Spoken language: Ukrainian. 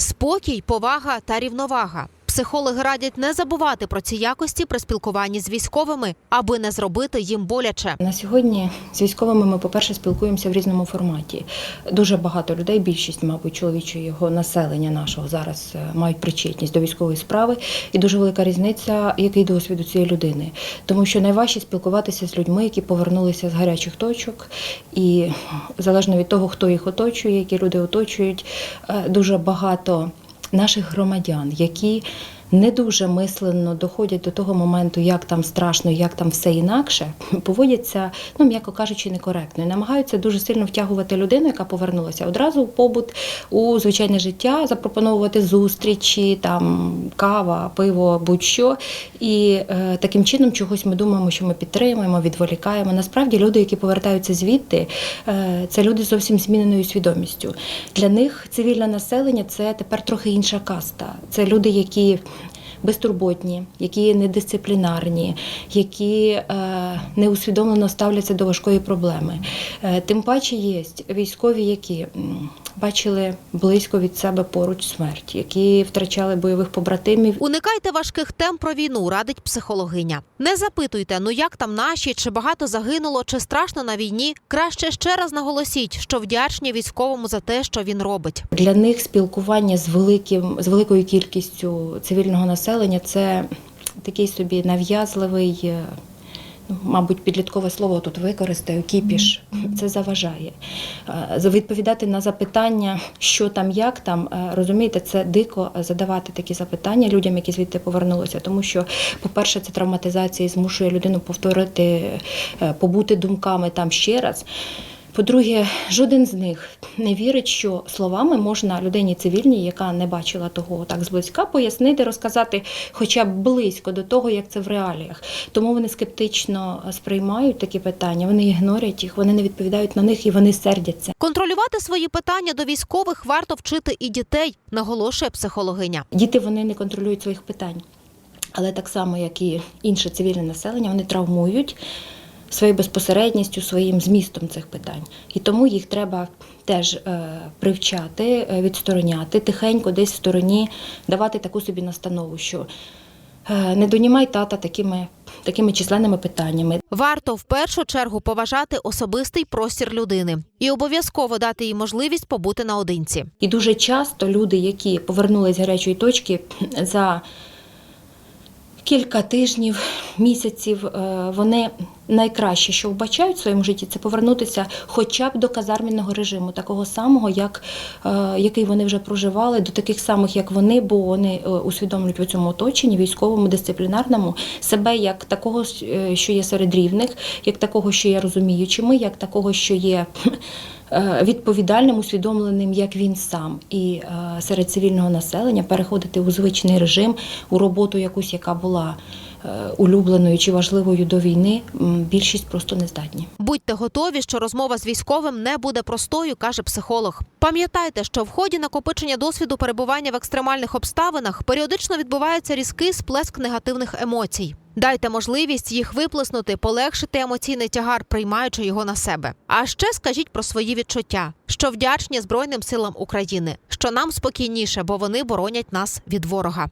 Спокій, повага та рівновага. Психологи радять не забувати про ці якості при спілкуванні з військовими, аби не зробити їм боляче. На сьогодні з військовими ми, по-перше, спілкуємося в різному форматі. Дуже багато людей, більшість, мабуть, чоловічого населення нашого зараз е, мають причетність до військової справи, і дуже велика різниця, який досвід у цієї людини. Тому що найважче спілкуватися з людьми, які повернулися з гарячих точок, і залежно від того, хто їх оточує, які люди оточують, е, дуже багато наших громадян, які не дуже мислено доходять до того моменту, як там страшно, як там все інакше, поводяться, ну м'яко кажучи, некоректно і намагаються дуже сильно втягувати людину, яка повернулася одразу в побут у звичайне життя, запропонувати зустрічі, там кава, пиво, будь-що. І е, таким чином чогось ми думаємо, що ми підтримуємо, відволікаємо. Насправді люди, які повертаються звідти, е, це люди зовсім зміненою свідомістю. Для них цивільне населення це тепер трохи інша каста. Це люди, які безтурботні, які недисциплінарні, які е, неусвідомлено ставляться до важкої проблеми. Е, тим паче є військові, які бачили близько від себе поруч смерть, які втрачали бойових побратимів. Уникайте важких тем про війну, радить психологиня. Не запитуйте, ну як там наші, чи багато загинуло, чи страшно на війні. Краще ще раз наголосіть, що вдячні військовому за те, що він робить. Для них спілкування з великим з великою кількістю цивільного населення це такий собі нав'язливий. е, ну, Мабуть, підліткове слово тут використаю кіпіш. Це заважає. Е, Відповідати на запитання, що там, як там, е, розумієте, це дико задавати такі запитання людям, які звідти повернулися. Тому що, по-перше, це травматизація і змушує людину повторити, побути думками там ще раз. По-друге, жоден з них не вірить, що словами можна людині цивільній, яка не бачила того так зблизька, пояснити, розказати хоча б близько до того, як це в реаліях. Тому вони скептично сприймають такі питання, вони ігнорять їх, вони не відповідають на них і вони сердяться. Контролювати свої питання до військових варто вчити і дітей, наголошує психологиня. Діти вони не контролюють своїх питань, але так само, як і інше цивільне населення, вони травмують своєю безпосередністю, своїм змістом цих питань. І тому їх треба теж е, привчати, е, відстороняти, тихенько десь в стороні давати таку собі настанову, що е, не донімай тата такими, такими численними питаннями. Варто в першу чергу поважати особистий простір людини і обов'язково дати їй можливість побути наодинці. І дуже часто люди, які повернулись з гарячої точки за кілька тижнів, місяців, вони найкраще, що вбачають в своєму житті, це повернутися хоча б до казармінного режиму, такого самого, як, е, який вони вже проживали, до таких самих, як вони, бо вони е, усвідомлюють в цьому оточенні, військовому, дисциплінарному, себе як такого, е, що є серед рівних, як такого, що є розуміючими, як такого, що є відповідальним, усвідомленим, як він сам, і серед цивільного населення переходити у звичний режим, у роботу якусь, яка була улюбленою чи важливою до війни, більшість просто не здатні. Будьте готові, що розмова з військовим не буде простою, каже психолог. Пам'ятайте, що в ході накопичення досвіду перебування в екстремальних обставинах періодично відбувається різкий сплеск негативних емоцій. Дайте можливість їх виплеснути, полегшити емоційний тягар, приймаючи його на себе. А ще скажіть про свої відчуття, що вдячні Збройним силам України, що нам спокійніше, бо вони боронять нас від ворога.